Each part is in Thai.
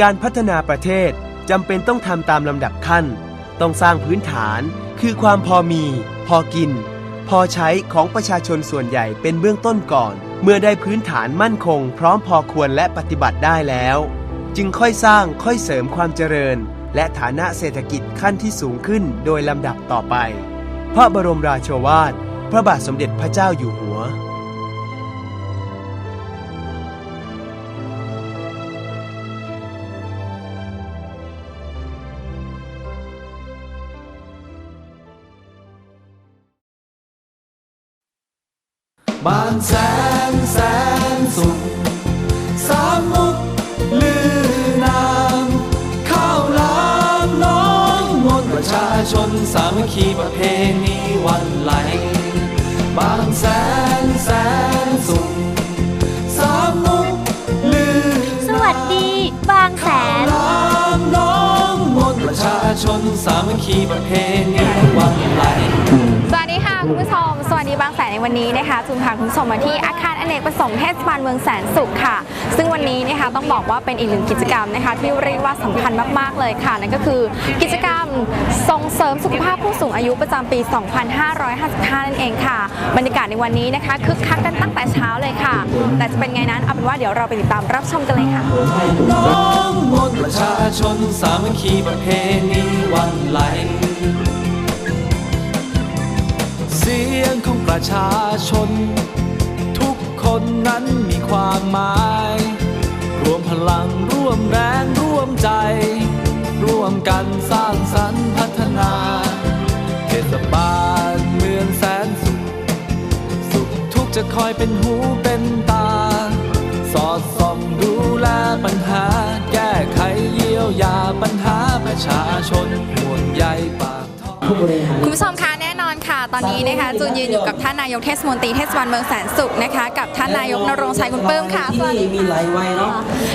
การพัฒนาประเทศจำเป็นต้องทำตามลำดับขั้น ต้องสร้างพื้นฐาน คือความพอมี พอกิน พอใช้ของประชาชนส่วนใหญ่เป็นเบื้องต้นก่อน เมื่อได้พื้นฐานมั่นคง พร้อมพอควรและปฏิบัติได้แล้ว จึงค่อยสร้างค่อยเสริมความเจริญ และฐานะเศรษฐกิจขั้นที่สูงขึ้นโดยลำดับต่อไป พระบรมราโชวาท พระบาทสมเด็จพระเจ้าอยู่หัว บานแสนแสนสุขสามมุกลือนามข้าวหลามน้องมนต์ประชาชนสามัคคีประเพณีวันไหล บางแสนแสนสุขสามมุกลือสวัสดี บางแสนลามน้องมนต์ประชาชนสามัคคีประเพณีวันไหล สวัสดีค่ะคุณผู้ชม สวัสดีบางแสนในวันนี้นะคะจุนพาคุณผู้ชมมาที่อาคารอเนกประสงค์เทศบาลเมืองแสนสุขค่ะ ซึ่งวันนี้นะคะต้องบอกว่าเป็นอีกหนึ่งกิจกรรมนะคะ ที่เรียกว่าสำคัญมากๆเลยค่ะ นั่นก็คือกิจกรรมส่งเสริมสุขภาพผู้สูงอายุประจำปี 2555 นั่นเองค่ะ บรรยากาศในวันนี้นะคะคึกคักกันตั้งแต่เช้าเลยค่ะ แต่จะเป็นไงนั้นเอาเป็นว่าเดี๋ยวเราไปติดตามรับชมกันเลยค่ะน้องมนประชาชนสามัคคีประเพณีวันไหล เสียงของประชาชน ทุกคนนั้นมีความหมาย รวมพลังร่วมแรงร่วมใจ ร่วมกันสร้างสรรค์พัฒนาเทศบาลเมืองแสนสุข สุขทุกจะคอยเป็นหูเป็นตา สอดส่องดูแลปัญหา แก้ไขเยียวยาปัญหาประชาชนห่วงใยปากท้องคุณผู้ชมคะแน่นอนค่ะ ตอนนี้นะคะจูนยืนอยู่กับท่านนายกเทศมนตรีเทศบาลเมืองแสนสุขนะคะกับท่านนายกนรงค์ชัยคุณปลื้มค่ะสวัสดีมีหลายวัยเนาะ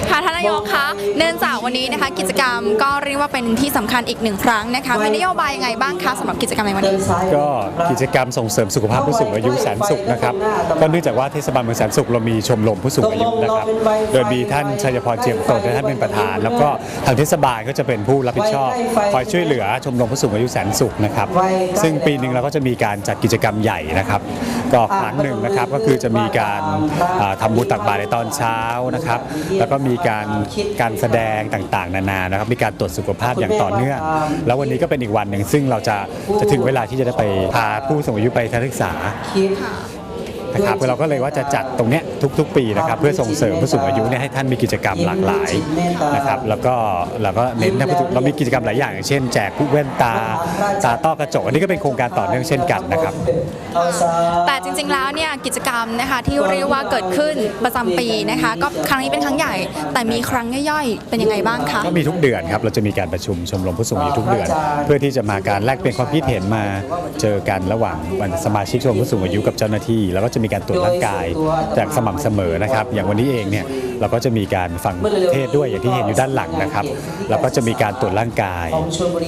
ค่ะท่านนายกคะเนื่องจากวันนี้นะคะ กิจกรรมก็เรียกว่าเป็นที่สำคัญอีกหนึ่งครั้งนะคะมีนโยบายยังไงบ้างคะสำหรับกิจกรรมในวันนี้ก็กิจกรรมส่งเสริมสุขภาพผู้สูงอายุแสนสุขนะครับก็เนื่องจากว่าเทศบาลเมืองแสนสุขเรามีชมรมผู้สูงอายุนะครับโดยมีท่านชัยพรเจียมโตนท่านเป็นประธาน แล้วก็ทางเทศบาลก็จะเป็นผู้รับผิดชอบคอยช่วยเหลือชมรมผู้สูงอายุแสนสุขนะครับซึ่งปีหนึ่งเราก็จะมีการจัดกิจกรรมใหญ่นะครับ ก็ครั้งหนึ่งนะครับก็คือจะมีการอ่าทำบุญตักบาตรในตอนเช้านะครับ แล้วก็มีการการแสดงต่างๆ นานานะครับ มีการตรวจสุขภาพอย่างต่อเนื่อง แล้ววันนี้ก็เป็นอีกวันหนึ่งซึ่งเราจะจะถึงเวลาที่จะได้ไปพาผู้สูงอายุไปทัศนศึกษาคิด นะครับเราก็เลยว่าจะจัดตรงเนี้ยทุก ๆ ปีนะครับเพื่อส่งเสริมผู้สูงอายุเนี่ยให้ท่านมีกิจกรรมหลากหลายนะครับแล้วก็เราก็เน้นให้ผู้สูงเรามีกิจกรรมหลายอย่างอย่างเช่นแจกผู้แว่นตาตาต้อกระจกอันนี้ก็เป็นโครงการต่อเนื่องเช่นกันนะครับเอาซะแต่จริงๆแล้วเนี่ยกิจกรรมนะคะที่เรียกว่าเกิดขึ้นประจำปีนะคะก็ครั้งนี้เป็นครั้งใหญ่ แต่มีครั้งย่อยๆเป็นยังไงบ้างคะก็มีทุกเดือนครับเราจะมีการประชุมชมรมผู้สูงอายุทุกเดือน เพื่อที่จะมาการแลกเปลี่ยนความคิดเห็นมาเจอกันระหว่างสมาชิกชมรมผู้สูงอายุกับเจ้าหน้าที่แล้วก็จะมีการตรวจร่างกายจากสม่ำเสมอนะครับ อย่างวันนี้เองเนี่ยเราก็จะมีการฟังเทศด้วยอย่างที่เห็นอยู่ด้านหลังนะครับ แล้วก็จะมีการตรวจร่างกาย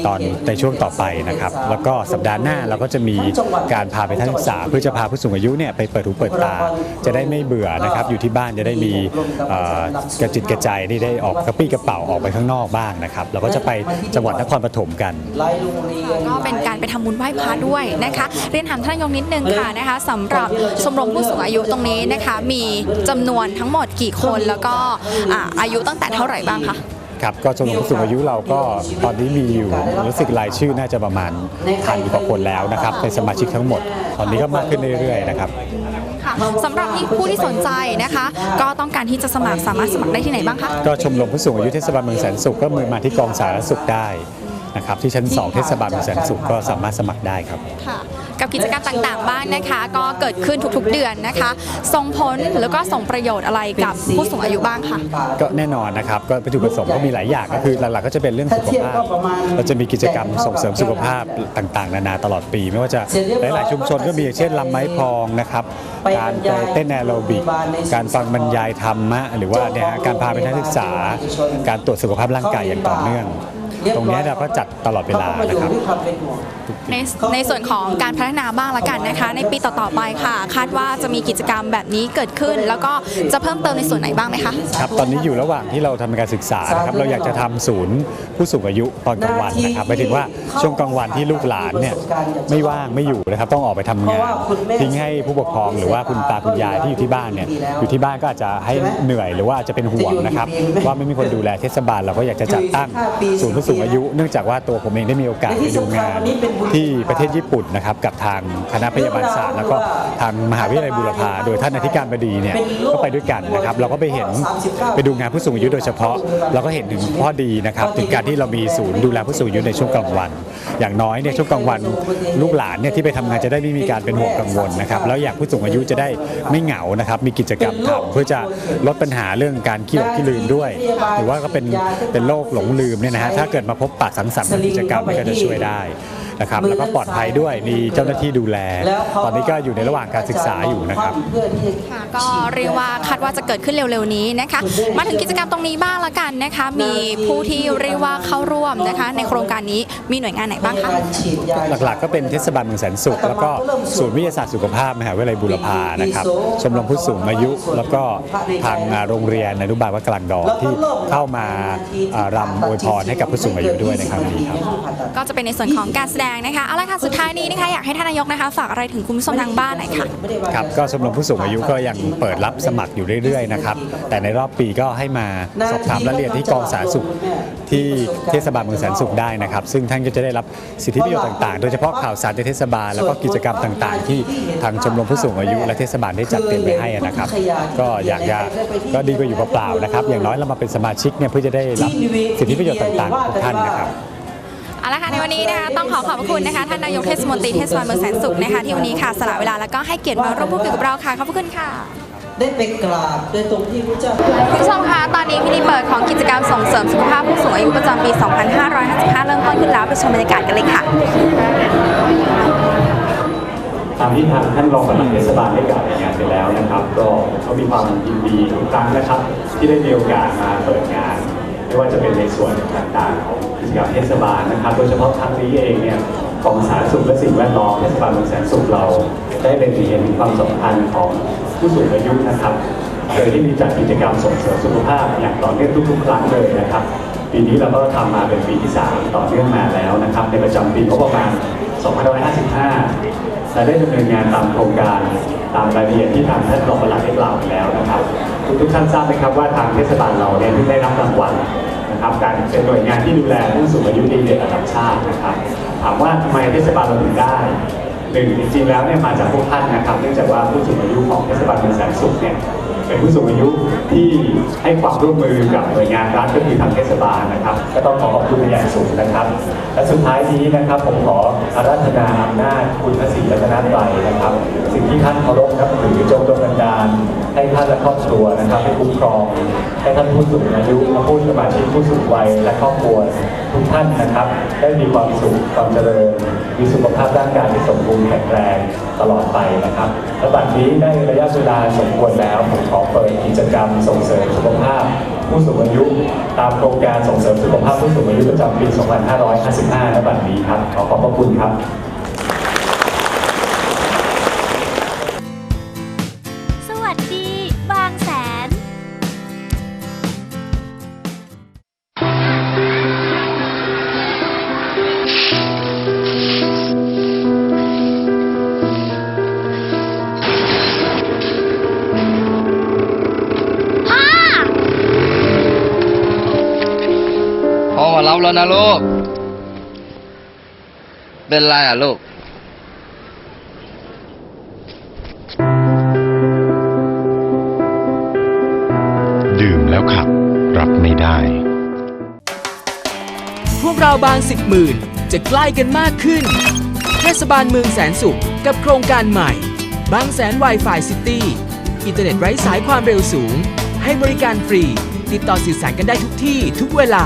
ตอนในช่วงต่อไปนะครับ แล้วก็สัปดาห์หน้าเราก็จะมีการพาไปทัศนศึกษาเพื่อจะพาผู้สูงอายุเนี่ยไปเปิดหูเปิดตา จะได้ไม่เบื่อนะครับ อยู่ที่บ้านจะได้มีเอ่อกระจิตกระใจนี่ได้ออกกระปี้กระเป๋าออกไปข้างนอกบ้างนะครับ เราก็จะไปจังหวัดนครปฐมกันไล่โรงเรียนก็เป็นการไปทำบุญไหว้พระด้วยนะคะ เรียนถามท่านนายกนิดนึงค่ะนะคะสำหรับชมรมผู้สูงอายุตรงนี้นะคะมีจำนวนทั้งหมดกี่คนแล้วก็อ่าอายุตั้งแต่เท่าไหร่บ้างคะครับก็ชมรมผู้สูงอายุเราก็ตอนนี้มีอยู่รู้สึกรายชื่อน่าจะประมาณพันกว่าคนแล้วนะครับเป็นสมาชิกทั้งหมด ตอนนี้ก็มากขึ้นเรื่อยๆนะครับค่ะสำหรับที่ผู้ที่สนใจนะคะ ก็ต้องการที่จะสมัครสามารถสมัครได้ที่ไหนบ้างคะก็ชมรมผู้สูงอายุเทศบาลเมืองแสนสุขก็มือมาที่กองสาธารณสุขได้นะครับที่ชั้น 2 เทศบาลเมืองแสนสุขก็สามารถสมัครได้ครับค่ะ กับกิจกรรมต่างๆ บ้างนะคะ ก็เกิดขึ้นทุกๆเดือนนะคะ ส่งผลแล้วก็ส่งประโยชน์อะไรกับผู้สูงอายุบ้างคะก็แน่นอนนะครับก็วัตถุประสงค์ก็มีหลายอย่างก็คือหลักๆก็จะเป็นเรื่องสุขภาพเราจะมีกิจกรรมส่งเสริมสุขภาพต่างๆ นานาตลอดปี ไม่ว่าจะหลายๆชุมชนก็มีอย่างเช่นลำไม้พองนะครับการไปเต้นแอโรบิก การฟังบรรยายธรรมะหรือว่าเนี่ยฮะการพาไปนักศึกษา การตรวจสุขภาพร่างกายอย่างต่อเนื่อง ตรงเนี้ยเราก็จัดตลอดเวลานะครับขก็มาอยู่ด้วยความเป็นห่วงในในส่วนของการพัฒนาบ้างละกันนะคะ ในปีต่อๆไปค่ะ คาดว่าจะมีกิจกรรมแบบนี้เกิดขึ้น แล้วก็จะเพิ่มเติมในส่วนไหนบ้างไหมคะครับตอนนี้อยู่ระหว่างที่เราทำการศึกษานะครับเราอยากจะทำศูนย์ผู้สูงอายุตอนกลางวันนะครับหมายถึงว่าช่วงกลางวันที่ลูกหลานเนี่ยไม่ว่างไม่อยู่นะครับ ต้องออกไปทำงานทิ้งให้ผู้ปกครองหรือว่าคุณตาคุณยายที่อยู่ที่บ้านเนี่ยอยู่ที่บ้านก็อาจจะให้เหนื่อยหรือว่าอาจจะเป็นห่วงนะครับว่าไม่มีคนดูแลเทศบาลเราก็อยากจะจัดตั้งศูนย์ผู้สูงอายุเนื่องจากว่าตัวผมเองได้มีโอกาสไปดูงานที่ประเทศญี่ปุ่นนะครับกับทางคณะพยาบาลศาสตร์ แล้วก็ทางมหาวิทยาลัยบูรพาโดยท่านอธิการบดีเนี่ยก็ไปด้วยกันนะครับเราก็ไปเห็นไปดูงานผู้สูงอายุโดยเฉพาะ เราก็เห็นถึงข้อดีนะครับถึงการที่เรามีศูนย์ดูแลผู้สูงอายุในช่วงกลางวัน อย่างน้อยเนี่ยช่วงกลางวันลูกหลานเนี่ยที่ไปทำงานจะได้ไม่มีการเป็นห่วงกังวลนะครับแล้วอย่างผู้สูงอายุจะได้ไม่เหงานะครับมีกิจกรรมทำเพื่อจะลดปัญหาเรื่องการขี้หลงขี้ลืมด้วย หรือว่าก็เป็นเป็นโรคหลงลืมเนี่ยนะฮะถ้าเกิดมาพบปะสังสรรค์กิจกรรมก็จะช่วยได้ นะครับแล้วก็ปลอดภัยด้วยมีเจ้าหน้าที่ดูแล ตอนนี้ก็อยู่ในระหว่างการศึกษาอยู่นะครับเพื่อที่จะค่ะก็เรียกว่าคาดว่าจะเกิดขึ้นเร็วๆนี้นะคะมาถึงกิจกรรมตรงนี้บ้างละกันนะคะ มีผู้ที่เรียกว่าเข้าร่วมนะคะ ในโครงการนี้มีหน่วยงานไหนบ้างคะหลักๆ ก็เป็นเทศบาลเมืองแสนสุข แล้วก็ศูนย์วิทยาศาสตร์สุขภาพมหาวิทยาลัยบูรพานะครับชมรมผู้สูงอายุ แล้วก็ทางโรงเรียนอนุบาลวัดกลางดอนที่เข้ามาอ่ารำอวยพรให้กับผู้สูงอายุด้วยในครั้งนี้ครับก็จะเป็นในส่วนของการแสดงนะคะเอาละค่ะสุดท้ายนี้นะคะอยากให้ท่านนายกนะคะ ฝากอะไรถึงคุณผู้ชมทางบ้านหน่อยค่ะ ครับก็ชมรมผู้สูงอายุก็ยังเปิดรับสมัครอยู่เรื่อยๆนะครับแต่ในรอบปีก็ให้มาสอบถามรายละเอียดที่กองสาธารณสุขที่เทศบาลเมืองแสนสุขได้นะครับ ซึ่งท่านก็จะได้รับสิทธิประโยชน์ต่างๆ โดยเฉพาะข่าวสารในเทศบาลแล้วก็กิจกรรมต่างๆ ที่ทางชมรมผู้สูงอายุและเทศบาลได้จัดเตรียมไว้ให้นะครับ ก็อยากจะก็ดีกว่าอยู่เปล่าๆนะครับ อย่างน้อยเรามาเป็นสมาชิกเนี่ยเพื่อจะได้รับสิทธิประโยชน์ต่างๆของท่านนะครับ เอาละค่ะในวันนี้นะคะต้องขอขอบพระคุณนะคะท่านนายกเทศมนตรีเทศบาลเมืองแสนสุขนะคะที่วันนี้ค่ะสละเวลาแล้วก็ให้เกียรติมาร่วมพูดคุยกับเราค่ะขอบพระคุณค่ะ ได้ไปกราบโดยตรงที่พระเจ้า คุณผู้ชมคะตอนนี้พิธีเปิดของกิจกรรมส่งเสริมสุขภาพผู้สูงอายุประจำปี 2555 เริ่มต้นขึ้นแล้วไปชมบรรยากาศกันเลยค่ะ ตามที่ทางท่านรองปลัดเทศบาลได้กล่าวในงานไปแล้วนะครับ ก็เขามีความยินดีทุกครั้งนะครับ ที่ได้มีโอกาสมาเปิดงาน ไม่ว่าจะเป็นในส่วนต่างๆของกิจกรรมเทศบาลนะครับ โดยเฉพาะครั้งนี้เองเนี่ยของสาธารณสุขและสิ่งแวดล้อมเทศบาลเมืองแสนสุขเรา ได้เป็นเห็นความสำคัญของผู้สูงอายุนะครับโดยที่มีจัดกิจกรรมส่งเสริมสุขภาพอย่างต่อเนื่องทุกๆครั้งเลยนะครับ ปีนี้เราก็ทำมาเป็นปีที่ 3 ต่อเนื่องมาแล้วนะครับ ในประจำปีงบประมาณ 2555 และได้ดำเนินงานตามโครงการตามรายละเอียดที่ทางท่านรองปลัดได้กล่าวไปแล้วนะครับ ทุกทุกท่านทราบไหมครับว่าทางเทศบาลเราเนี่ยเพิ่ได้รับรางวัลนะครับการเป็นหน่วยงานที่ดูแลผู้สูงอายุดีเด่นระดับชาตินะครับ ถามว่าทำไมเทศบาลเราถึงได้หนึ่งจริงๆแล้วเนี่ยมาจากพวกท่านนะครับ เนื่องจากว่าผู้สูงอายุของเทศบาลเมืองแสนสุขเนี่ย เป็นผู้สูงอายุที่ให้ความร่วมมือกับหน่วยงานรัฐก็คือทางเทศบาลนะครับ ก็ต้องขอขอบคุณเป็นอย่างสูงนะครับ และสุดท้ายนี้นะครับผมขออาราธนาอำนาจคุณพระศรีรัตนตรัยนะครับ สิ่งที่ท่านเคารพนับถือจงด ให้ท่านและครอบครัวนะครับให้คุ้มครองให้ท่านผู้สูงอายุและผู้สมาชิกผู้สูงวัยและครอบครัวทุกท่านนะครับ ได้มีความสุขความเจริญ มีสุขภาพร่างกายที่สมบูรณ์แข็งแรงตลอดไปนะครับและบัดนี้ได้ระยะเวลาสมควรแล้วผมขอเปิดกิจกรรมส่งเสริมสุขภาพผู้สูงอายุตามโครงการส่งเสริมสุขภาพผู้สูงอายุประจำปี 2555ณบัดนี้ครับ ขอขอบพระคุณครับ พ่อมารับแล้วนะลูก เป็นไรอะลูก ดื่มแล้วขับ รับไม่ได้ พวกเราบางสิบหมื่นจะใกล้กันมากขึ้น เทศบาลเมืองแสนสุขกับโครงการใหม่ บางแสน Wi-Fi City อินเทอร์เน็ตไร้สายความเร็วสูง ให้บริการฟรี ติดต่อสื่อสารกันได้ทุกที่ทุกเวลา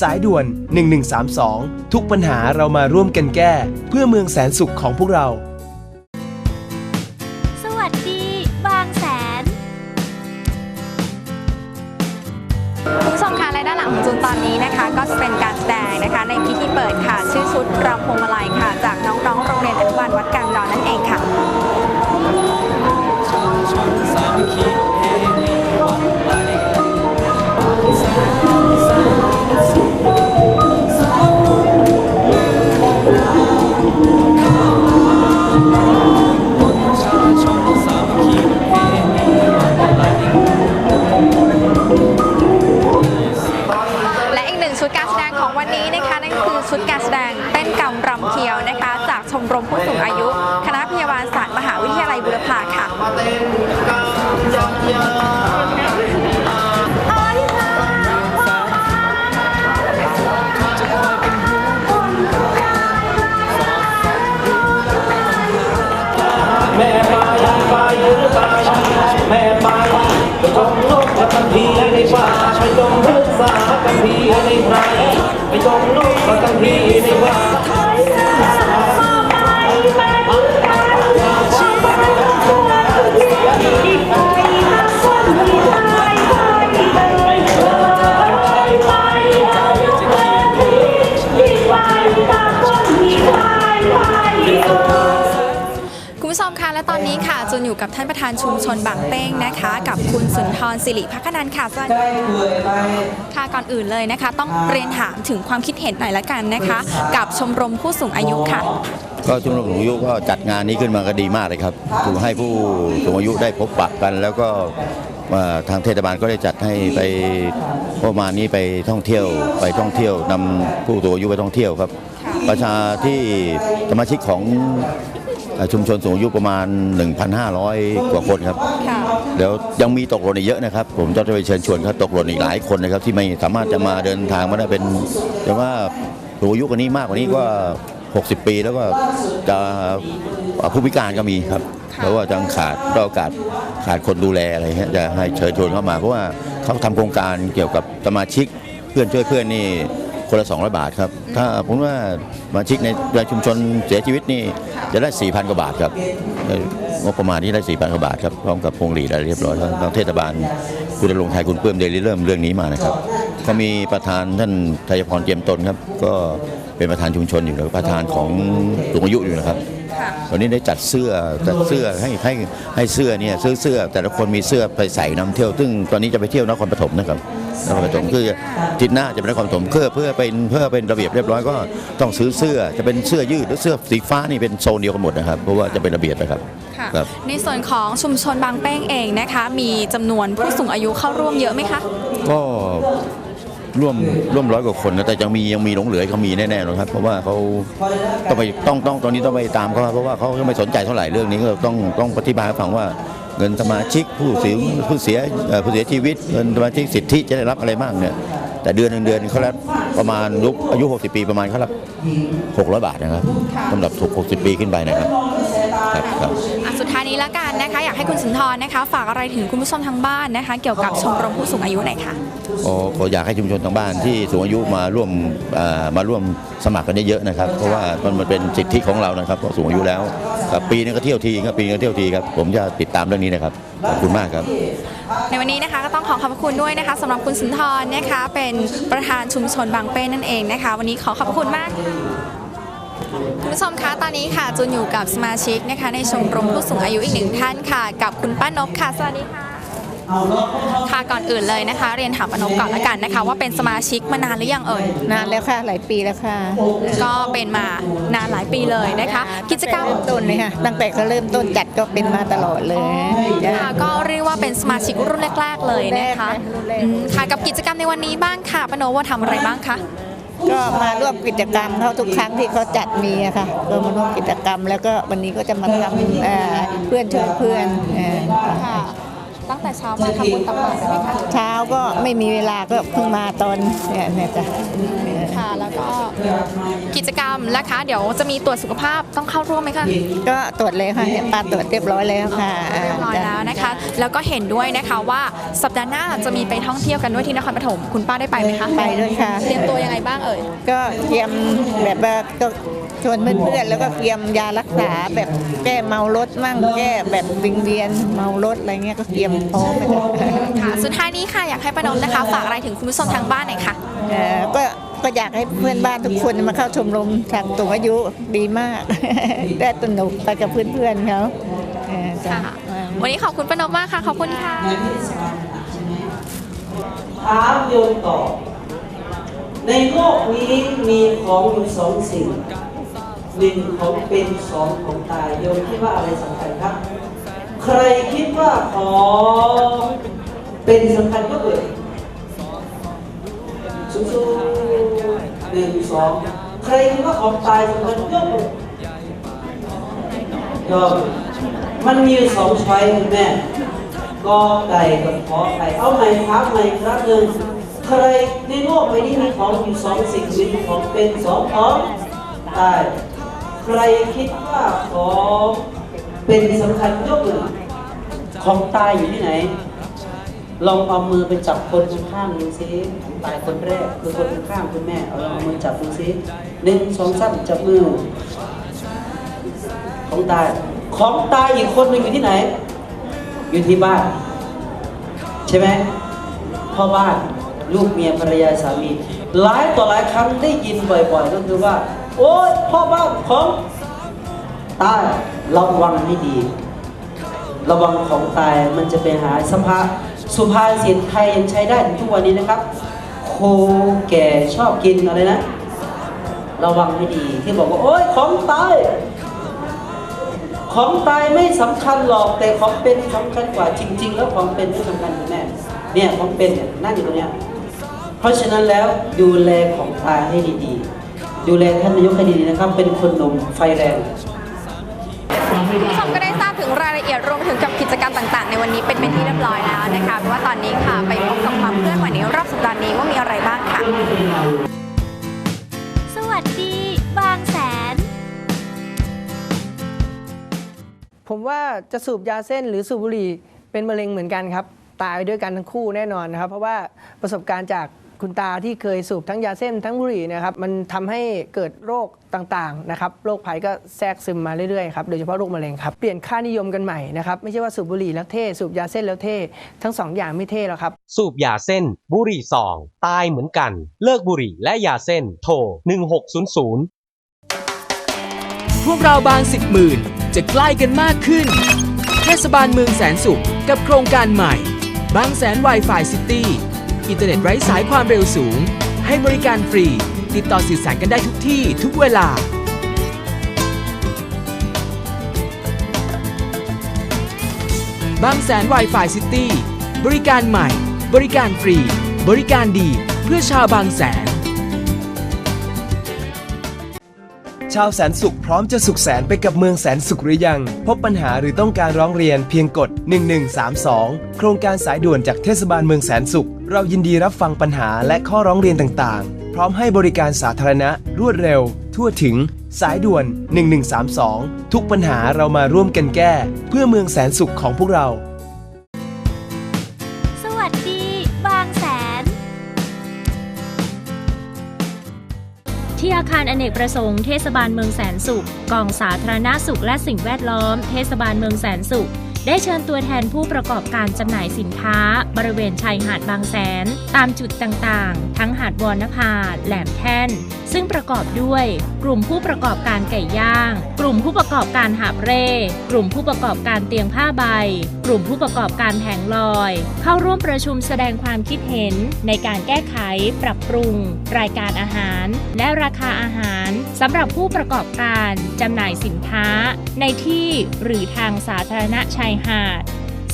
สายด่วน 1132 ทุกปัญหาเรามาร่วมกันแก้ เพื่อเมืองแสนสุขของพวกเรา กันพีในไพรไปจมนกกับกันพีในป่าคุานประธานชุมชนบางเป้งนะคะ กับคุณสุนทรสิริพักนันท์ค่ะสวัสใกดีล้ป่วยไปค่ะก่อนอื่นเลยนะคะ ต้องเรียนถามถึงความคิดเห็นหน่อยละกันนะคะ กับชมรมผู้สูงอายุค่ะ ก็ชมรมผู้สูงอายุก็จัดงานนี้ขึ้นมาก็ดีมากเลยครับถูกให้ผู้สูงอายุได้พบปะกัน แล้วก็เอ่อทางเทศบาลก็ได้จัดให้ไปประมาณนี้ไปท่องเที่ยวไปท่องเที่ยวนำผู้สูงอายุไปท่องเที่ยวครับ ประชาที่สมาชิกของเอ่อ ชุมชนสูงอายุประมาณ 1,500 กว่าคนครับค่ะเดี๋ยวยังมีตกหล่นอีกเยอะนะครับ ผมจะไปเชิญชวนครับตกหล่นอีกหลายคนนะครับ ที่ไม่สามารถจะมาเดินทางมาได้เป็นแต่ว่าสูงอายุกว่านี้มากกว่านี้ก็ 60 ปีแล้วก็จะผู้พิการก็มีครับค่ะเพราะว่าจังขาดโอกาสขาดคนดูแลอะไรเงี้ยจะให้เชิญชวนเข้ามาเพราะว่าเขาทำโครงการเกี่ยวกับสมาชิกเพื่อนช่วยเพื่อนนี่ คนละ 200 บาทครับ ถ้าผมว่าสมาชิกในในชุมชนเสียชีวิตนี่จะได้ 4,000 กว่าบาทครับงบประมาณนี้ได้ 4,000 กว่าบาทครับพร้อมกับพวงหลีดอะไรเรียบร้อยแล้วทางเทศบาลคุณดำรงไทยคุณเพิ่มเดลิเริ่มเรื่องนี้มานะครับก็มีประธานท่านชัยพรเจียมตนครับ ก็เป็นประธานชุมชนอยู่แล้วประธานของสูงอายุอยู่นะครับวันนี้ได้จัดเสื้อจัดเสื้อให้ให้ให้เสื้อเนี่ยซื้อเสื้อแต่ละคนมีเสื้อไปใส่นำเที่ยว ซึ่งตอนนี้จะไปเที่ยวนครปฐมนะครับ นครปฐมคืออาทิศหน้าจะเป็นนครปฐมเพื่อเพื่อเป็นเพื่อเป็นระเบียบเรียบร้อยก็ต้องซื้อเสื้อจะเป็นเสื้อยืดหรือเสื้อสีฟ้านี่เป็นโซนเดียวกันหมดนะครับเพราะว่าจะเป็นระเบียบนะครับค่ะครับ ในส่วนของชุมชนบางเป้งเองนะคะ มีจำนวนผู้สูงอายุเข้าร่วมเยอะไหมคะ ก็ร่วมร่วมร้อยกว่าคนนะแต่ยังมียังมีหลงเหลือเขามีแน่ๆนะครับ เพราะว่าเขาต้องไปต้องต้องตอนนี้ต้องไปตามเขาเพราะว่าเขาไม่สนใจเท่าไหร่เรื่องนี้ก็ต้องต้องปฏิบัติให้ฟังว่า เงินสมาชิกผู้เสียผู้เสียเอ่อผู้เสียชีวิตเงินสมาชิกสิทธิจะได้รับอะไรบ้างเนี่ยแต่เดือนหนึ่งเดือนเขารับประมาณยุคอายุ 60 ปีประมาณเขารับ 600 บาทนะครับสำหรับถูก60 ปีขึ้นไปนะครับ อะสุดท้ายนี้ละกันนะคะ อยากให้คุณสุนทรนะคะ ฝากอะไรถึงคุณผู้ชมทางบ้านนะคะ เกี่ยวกับชมรมผู้สูงอายุหน่อยค่ะอ๋อขออยากให้ชุมชนทางบ้านที่สูงอายุมาร่วมเอ่อมาร่วมสมัครกันเยอะๆนะครับ เพราะว่ามันมันเป็นสิทธิของเรานะครับเพราะสูงอายุแล้วครับปีนึงก็เที่ยวทีครับปีนึงก็เที่ยวทีครับผมจะติดตามเรื่องนี้นะครับขอบคุณมากครับ ในวันนี้นะคะก็ต้องขอขอบพระคุณด้วยนะคะสำหรับคุณสุนทรนะคะ เป็นประธานชุมชนบางเป้นั่นเองนะคะ วันนี้ขอขอบคุณมากคุ ณผู้ชมคะตอนนี้ค่ะจูนอยู่กับสมาชิกนะคะ ในชมรมผู้สูงอายุอีกหนึ่งท่านค่ะ กับคุณป้านกค่ะ สวัสดีค่ะ ค่ะก่อนอื่นเลยนะคะ เรียนถามป้านกก่อนละกันนะคะ ว่าเป็นสมาชิกมานานหรือยังเอ่ยนานแล้วค่ะ หลายปีแล้วค่ะก็เป็นมานานหลายปีเลยนะคะ กิจกรรมเริ่มต้นเลยค่ะ ตั้งแต่เขาเริ่มต้นจัดก็เป็นมาตลอดเลยจ้ะ ค่ะก็เรียกว่าเป็นสมาชิกรุ่นแรก ๆ เลยนะคะรุ่นแรกอืมค่ะกับกิจกรรมในวันนี้บ้างค่ะป้านกว่าทำอะไรบ้างคะ ก็มาร่วมกิจกรรมเขาทุกครั้งที่เขาจัดมีอะค่ะก็มาร่วมกิจกรรมแล้วก็วันนี้ก็จะมาทำเพื่อนช่วยเพื่อน ค่ะ ตั้งแต่เช้ามาทำบุญตักบาตรใช่ไหมคะเช้าก็ไม่มีเวลาก็เพิ่งมาตอนเนี่ยเนี่ยจ้ะค่ะ แล้วก็กิจกรรมนะคะ เดี๋ยวจะมีตรวจสุขภาพต้องเข้าร่วมไหมคะก็ตรวจเลยค่ะเนี่ยป้าตรวจเรียบร้อยแล้วค่ะเรียบร้อยแล้วนะคะ แล้วก็เห็นด้วยนะคะว่าสัปดาห์หน้าจะมีไปท่องเที่ยวกันด้วยที่นครปฐมคุณป้าได้ไปไหมคะไปด้วยค่ะเตรียมตัวยังไงบ้างเอ่ยก็เตรียมแบบว่าก็ ชวนเพื่อนๆแล้วก็เตรียมยารักษาแบบแก้เมารถมั่งแก้แบบวิงเวียนเมารถอะไรเงี้ยก็เตรียมพร้อมไปเลยค่ะสุดท้ายนี้ค่ะอยากให้ป้านมนะคะ ฝากอะไรถึงคุณผู้ชมทางบ้านหน่อยค่ะเอ่อก็ก็อยากให้เพื่อนบ้านทุกคนมาเข้าชมรมทางสูงอายุดีมาก ได้สนุกไปกับเพื่อนๆเขาเอ่อจ้ะ ค่ะ วันนี้ขอบคุณป้านมมากค่ะขอบคุณค่ะถามโยมต่อ ในโลกนี้มีของอยู่สองสิ่ง หนึ่งของเป็นสองของตายโยมคิดว่าอะไรสำคัญครับ ใครคิดว่าของเป็นสำคัญก็เกิดสู้ๆหนึ่งสองใครคิดว่าของตายสำคัญกมือยอมมันมีสองช้อยคุณแม่กอไก่กับขอไก่เอาใหมครับใหมครับหนึ่งใครในโลกใบนี้มีของอยู่สองสิ่งหนึ่งของเป็นสองของตาย ใครคิดว่าของเป็นสำคัญยกมือของตายอยู่ที่ไหน ลองเอามือไปจับคนข้างดูซิตายคนแรกคือคนข้างคุณแม่เอาลองเอามือจับดูซิหนึ่งสองสามจับมือ ของตายของตายอีกคนหนึ่งอยู่ที่ไหน อยู่ที่บ้าน ใช่ไหมพ่อบ้านลูกเมียภรรยาสามี หลายต่อหลายครั้งได้ยินบ่อยๆ ก็คือว่า โอ๊ยพ่อบ้านของตายระวังให้ดี ระวังของตายมันจะไปหาสภาสุภาษิตไทยยังใช้ได้ถึงทุกวันนี้นะครับ โคแก่ชอบกินอะไรนะ ระวังให้ดีที่บอกว่า โอ๊ยของตายของตายไม่สำคัญหรอกแต่ของเป็นสำคัญกว่าจริง ๆ แล้วของเป็นไม่สำคัญแม่เนี่ยของเป็นเนี่ยนั่งอยู่ตรงเนี้ยเพราะฉะนั้นแล้วดูแลของตายให้ดีๆ ดูแลท่านนายกให้ดีๆนะครับ เป็นคนหนุ่มไฟแรงคุณผู้ชมก็ได้ทราบถึงรายละเอียดรวมถึงกับกิจกรรมต่างๆ ในวันนี้เป็นเป็นที่เรียบร้อยแล้วนะคะเพราะว่าตอนนี้ค่ะไปพบกับความเคลื่อนไหวในรอบสัปดาห์นี้ว่ามีอะไรบ้างค่ะ สวัสดีบางแสน ผมว่าจะสูบยาเส้นหรือสูบบุหรี่เป็นมะเร็งเหมือนกันครับ ตายด้วยกันทั้งคู่แน่นอนนะครับ เพราะว่าประสบการณ์จาก คุณตาที่เคยสูบทั้งยาเส้นทั้งบุหรี่นะครับมันทำให้เกิดโรคต่างๆนะครับโรคภัยก็แทรกซึมมาเรื่อยๆครับโดยเฉพาะโรคมะเร็งครับเปลี่ยนค่านิยมกันใหม่นะครับไม่ใช่ว่าสูบบุหรี่แล้วเท่สูบยาเส้นแล้วเท่ทั้งสองอย่างไม่เท่หรอกครับสูบยาเส้น บุหรี่ซอง ตายเหมือนกัน เลิกบุหรี่และยาเส้น โทร 1600 พวกเราบางสิบหมื่นจะใกล้กันมากขึ้น เทศบาลเมืองแสนสุขกับโครงการใหม่ บางแสน Wi-Fi City อินเทอร์เน็ตไร้สายความเร็วสูง ให้บริการฟรี ติดต่อสื่อสารกันได้ทุกที่ทุกเวลา บางแสน Wi-Fi City บริการใหม่ บริการฟรี บริการดีเพื่อชาวบางแสน ชาวแสนสุขพร้อมจะสุขแสนไปกับเมืองแสนสุขหรือยัง พบปัญหาหรือต้องการร้องเรียนเพียงกด 1132 โครงการสายด่วนจากเทศบาลเมืองแสนสุข เรายินดีรับฟังปัญหาและข้อร้องเรียนต่างๆ พร้อมให้บริการสาธารณะรวดเร็ว ทั่วถึง สายด่วน 1132 ทุกปัญหาเรามาร่วมกันแก้ เพื่อเมืองแสนสุขของพวกเรา สวัสดี บางแสน ที่อาคารอเนกประสงค์เทศบาลเมืองแสนสุข กองสาธารณสุขและสิ่งแวดล้อม เทศบาลเมืองแสนสุข ได้เชิญตัวแทนผู้ประกอบการจำหน่ายสินค้า บริเวณชายหาดบางแสน ตามจุดต่างๆ ทั้งหาดวอนภาแหลมแท่น ซึ่งประกอบด้วย กลุ่มผู้ประกอบการไก่ย่าง กลุ่มผู้ประกอบการหาบเร่ กลุ่มผู้ประกอบการเตียงผ้าใบ กลุ่มผู้ประกอบการแผงลอย เข้าร่วมประชุมแสดงความคิดเห็น ในการแก้ไข ปรับปรุง รายการอาหาร และราคาอาหารสำหรับผู้ประกอบการจำหน่ายสินค้า ในที่หรือทางสาธารณะชายหาด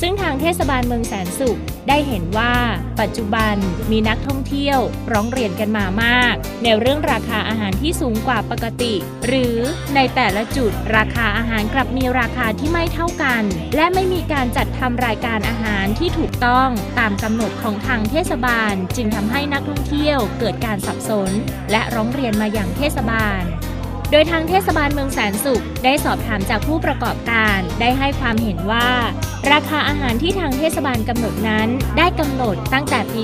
ซึ่งทางเทศบาลเมืองแสนสุขได้เห็นว่า ปัจจุบันมีนักท่องเที่ยวร้องเรียนกันมามาก ในเรื่องราคาอาหารที่สูงกว่าปกติ หรือในแต่ละจุดราคาอาหารกลับมีราคาที่ไม่เท่ากัน และไม่มีการจัดทำรายการอาหารที่ถูกต้องตามกำหนดของทางเทศบาล จึงทำให้นักท่องเที่ยวเกิดการสับสน และร้องเรียนมาอย่างเทศบาล โดยทางเทศบาลเมืองแสนสุข ได้สอบถามจากผู้ประกอบการได้ให้ความเห็นว่า ราคาอาหารที่ทางเทศบาลกำหนดนั้น ได้กำหนดตั้งแต่ปี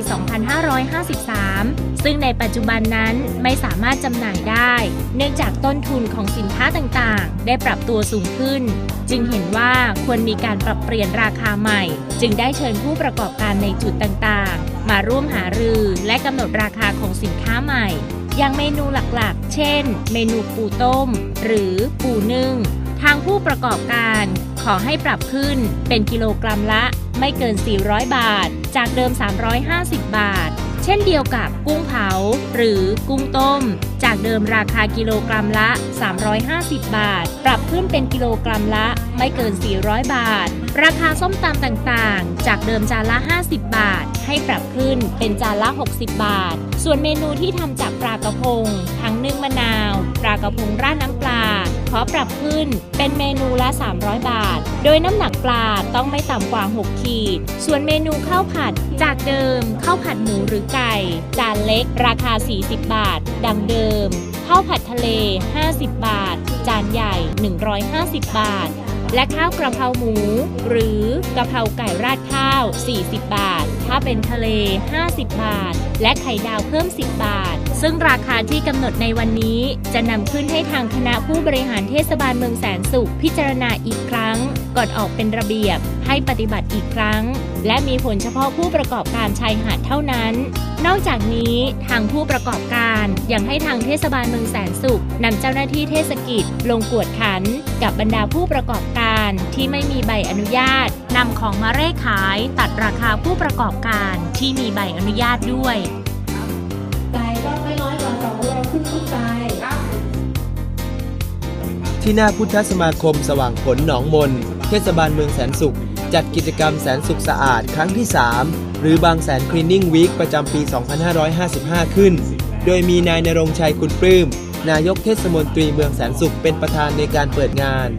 2553 ซึ่งในปัจจุบันนั้นไม่สามารถจำหน่ายได้ เนื่องจากต้นทุนของสินค้าต่างๆ ได้ปรับตัวสูงขึ้น จึงเห็นว่าควรมีการปรับเปลี่ยนราคาใหม่ จึงได้เชิญผู้ประกอบการในจุดต่างๆ มาร่วมหารือและกำหนดราคาของสินค้าใหม่ อย่างเมนูหลักๆ เช่น เมนูปูต้ม หรือปูนึ่ง ทางผู้ประกอบการขอให้ปรับขึ้นเป็นกิโลกรัมละไม่เกิน 400 บาท จากเดิม 350 บาท เช่นเดียวกับกุ้งเผา หรือกุ้งต้มจากเดิมราคากิโลกรัมละ 350 บาท ปรับขึ้นเป็นกิโลกรัมละ ไม่เกิน 400 บาท ราคาส้มตำต่างๆ จากเดิมจานละ 50 บาท ให้ปรับขึ้นเป็นจานละ 60 บาท ส่วนเมนูที่ทำจากปลากระพง ทั้งนึ่งมะนาว ปลากระพงราดน้ำปลา ขอปรับขึ้นเป็นเมนูละ 300 บาท โดยน้ำหนักปลาต้องไม่ต่ำกว่า 6 ขีด ส่วนเมนูข้าวผัด จากเดิมข้าวผัดหมูหรือไก่ จานเล็กราคา 40 บาท ดังเดิมข้าวผัดทะเล 50 บาท จานใหญ่ 150 บาท และข้าวกระเพราหมู หรือกระเพราไก่ราดข้าว 40 บาท ถ้าเป็นทะเล 50 บาท และไข่ดาวเพิ่ม 10 บาท ซึ่งราคาที่กำหนดในวันนี้จะนำขึ้นให้ทางคณะผู้บริหารเทศบาลเมืองแสนสุข พิจารณาอีกครั้ง ก่อนออกเป็นระเบียบ ให้ปฏิบัติอีกครั้ง และมีผลเฉพาะผู้ประกอบการชายหาดเท่านั้น นอกจากนี้ทางผู้ประกอบการยังให้ทางเทศบาลเมืองแสนสุขนำเจ้าหน้าที่เทศกิจ ลงกวดขัน กับบรรดาผู้ประกอบการที่ไม่มีใบอนุญาตนำของมาเร่ขายตัดราคาผู้ประกอบการ ที่มีใบอนุญาตด้วยไก่ก็ไม่น้อยกว่า2โลครึ่งทุกไก่ที่หน้าพุทธสมาคมสว่างผลหนองมน เทศบาลเมืองแสนสุข จัดกิจกรรมแสนสุขสะอาดครั้งที่ 3 หรือบางแสนคลีนนิ่งวีคประจำปี 2555 ขึ้น โดยมีนายนรงชัยคุณปลื้มนายกเทศมนตรีเมืองแสนสุขเป็นประธานในการเปิดงาน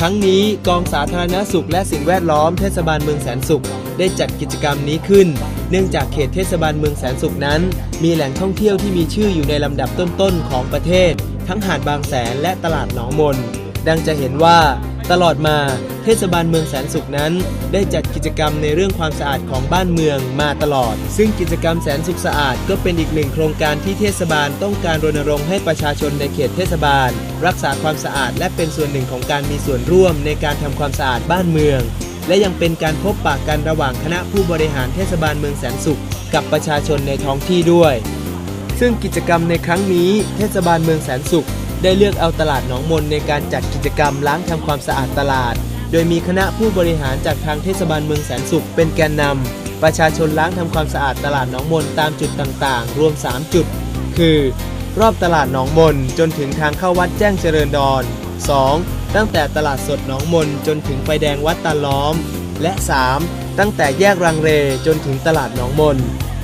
ทั้งนี้กองสาธารณสุขและสิ่งแวดล้อมเทศบาลเมืองแสนสุข ได้จัดกิจกรรมนี้ขึ้น เนื่องจากเขตเทศบาลเมืองแสนสุขนั้น มีแหล่งท่องเที่ยวที่มีชื่ออยู่ในลำดับต้นๆของประเทศ ทั้งหาดบางแสนและตลาดหนองมน ดังจะเห็นว่า ตลอดมาเทศบาลเมืองแสนสุขนั้น ได้จัดกิจกรรมในเรื่องความสะอาดของบ้านเมืองมาตลอด ซึ่งกิจกรรมแสนสุขสะอาดก็เป็นอีกหนึ่งโครงการที่เทศบาลต้องการรณรงค์ให้ประชาชนในเขตเทศบาล รักษาความสะอาดและเป็นส่วนหนึ่งของการมีส่วนร่วมในการทำความสะอาดบ้านเมือง และยังเป็นการพบปะกันระหว่างคณะผู้บริหารเทศบาลเมืองแสนสุข กับประชาชนในท้องที่ด้วย ซึ่งกิจกรรมในครั้งนี้ เทศบาลเมืองแสนสุข ได้เลือกเอาตลาดหนองมนในการจัดกิจกรรมล้างทำความสะอาดตลาด โดยมีคณะผู้บริหารจากทางเทศบาลเมืองแสนสุข เป็นแกนนำประชาชนล้างทำความสะอาดตลาดหนองมนตามจุดต่างๆ รวม 3 จุด คือ รอบตลาดหนองมนจนถึงทางเข้าวัดแจ้งเจริญดอน 2. ตั้งแต่ตลาดสดหนองมนจนถึงไฟแดงวัดตาล้อม และ 3. ตั้งแต่แยกรังเรจนถึงตลาดหนองมน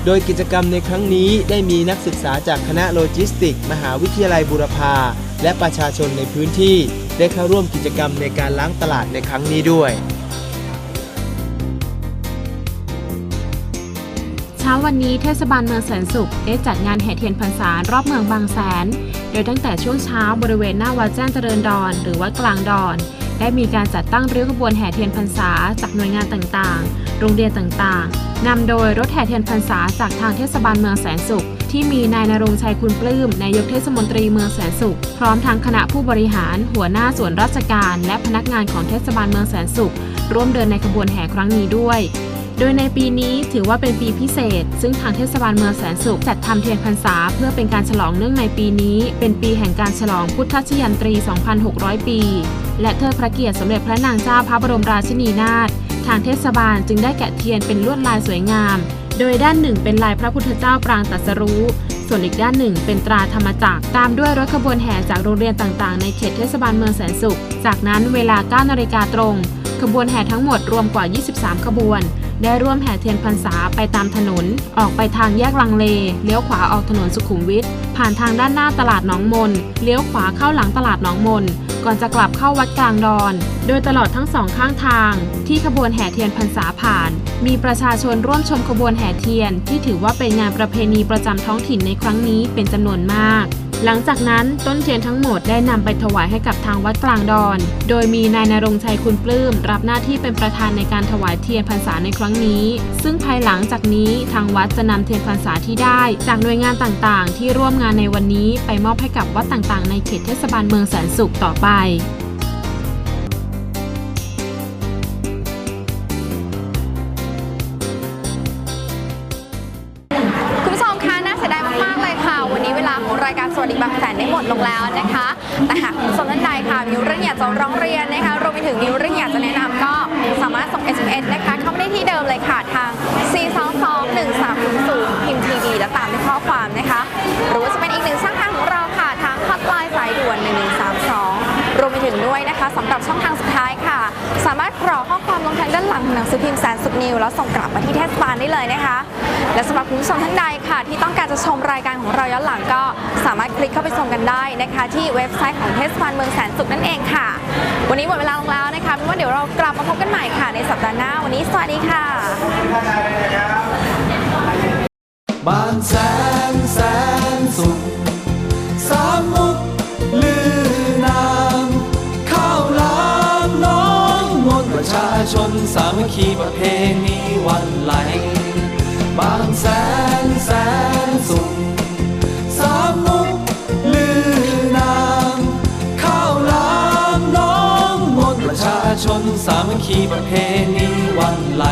โดยกิจกรรมในครั้งนี้ได้มีนักศึกษาจากคณะโลจิสติก มหาวิทยาลัยบูรพาและประชาชนในพื้นที่ ได้เข้าร่วมกิจกรรมในการล้างตลาดในครั้งนี้ด้วย ช้าวันนี้เทศบาลเมืองแสนสุขได้จัดงานแห่เทียนพรรษารอบเมืองบางแสน โดยตั้งแต่ช่วงเช้าบริเวณหน้าวัดแจ้งเจริญดอน หรือวัดกลางดอน ได้มีการจัดตั้งริ้วขบวนแห่เทียนพรรษาจากหน่วยงานต่างๆ โรงเรียนต่างๆ นำโดยรถแห่เทียนพรรษาจากทางเทศบาลเมืองแสนสุข ที่มีนายนรงชัยคุณปลื้มนายกเทศมนตรีเมืองแสนสุข พร้อมทั้งคณะผู้บริหาร หัวหน้าส่วนราชการ และพนักงานของเทศบาลเมืองแสนสุข ร่วมเดินในขบวนแห่ครั้งนี้ด้วย โดยในปีนี้ถือว่าเป็นปีพิเศษ ซึ่งทางเทศบาลเมืองแสนสุขจัดทำเทียนพรรษา เพื่อเป็นการฉลองเนื่องในปีนี้ เป็นปีแห่งการฉลองพุทธชยันตรี 2,600 ปี และเทิดพระเกียรติสมเด็จพระนางเจ้าพระบรมราชินีนาถทางเทศบาลจึงได้แกะเทียนเป็นลวดลายสวยงาม โดยด้านหนึ่งเป็นลายพระพุทธเจ้าปรางตรัสรู้ ส่วนอีกด้านหนึ่งเป็นตราธรรมจักร ตามด้วยรถขบวนแห่จากโรงเรียนต่างๆ ในเขตเทศบาลเมืองแสนสุข จากนั้นเวลา9นาฬิกาตรง ขบวนแห่ทั้งหมดรวมกว่า 23 ขบวน ได้ร่วมแห่เทียนพรรษาไปตามถนน ออกไปทางแยกลังเล เลี้ยวขวาออกถนนสุขุมวิท ผ่านทางด้านหน้าตลาดหนองมน เลี้ยวขวาเข้าหลังตลาดหนองมน ก่อนจะกลับเข้าวัดกลางดอน โดยตลอดทั้งสองข้างทาง ที่ขบวนแห่เทียนพรรษาผ่าน มีประชาชนร่วมชมขบวนแห่เทียน ที่ถือว่าเป็นงานประเพณีประจำท้องถิ่นในครั้งนี้เป็นจำนวนมาก หลังจากนั้นต้นเทียนทั้งหมดได้นำไปถวายให้กับทางวัดกลางดอน โดยมีนายนรงชัยคุณปลื้มรับหน้าที่เป็นประธานในการถวายเทียนพรรษาในครั้งนี้ ซึ่งภายหลังจากนี้ทางวัดจะนำเทียนพรรษาที่ได้ จากหน่วยงานต่างๆ ที่ร่วมงานในวันนี้ไปมอบให้กับวัดต่างๆ ในเขตเทศบาลเมืองแสนสุขต่อไป มีเรื่องอยากจะร้องเรียนนะคะรวมไปถึงมีเรื่องอยากจะแนะนำก็สามารถส่ง SMS นะคะเข้ามาได้ที่เดิมเลยค่ะทาง 422-1300พิมพ์ทีวีและตามด้วยข้อความนะคะ หรือว่าจะเป็นอีกหนึ่งช่องทางของเราค่ะทางฮอตไลน์สายด่วน 1132 รวมไปถึงด้วยนะคะสำหรับช่องทาง รอกข้อความลงทางด้านหลังของหนังสือพิมพ์แสนสุขนิวแล้วส่งกลับมาที่เทศบาลได้เลยนะคะ และสำหรับคุณผู้ชมท่านใดค่ะ ที่ต้องการจะชมรายการของเราย้อนหลังก็สามารถคลิกเข้าไปชมกันได้นะคะ ที่เว็บไซต์ของเทศบาลเมืองแสนสุขนั่นเองค่ะ วันนี้หมดเวลาลงแล้วนะคะว่าเดี๋ยวเรากลับมาพบกันใหม่ค่ะ ในสัปดาห์หน้าวันนี้สวัสดีค่ะบ้านแสนแสนสุขสามมุก ชาชนสามัคคีประเพณีวันไหล บางแสนแสนสุขสามมุกลือนามข้าวหลามน้องมนต์ประชาชนสามัคคีประเพณีวันไหล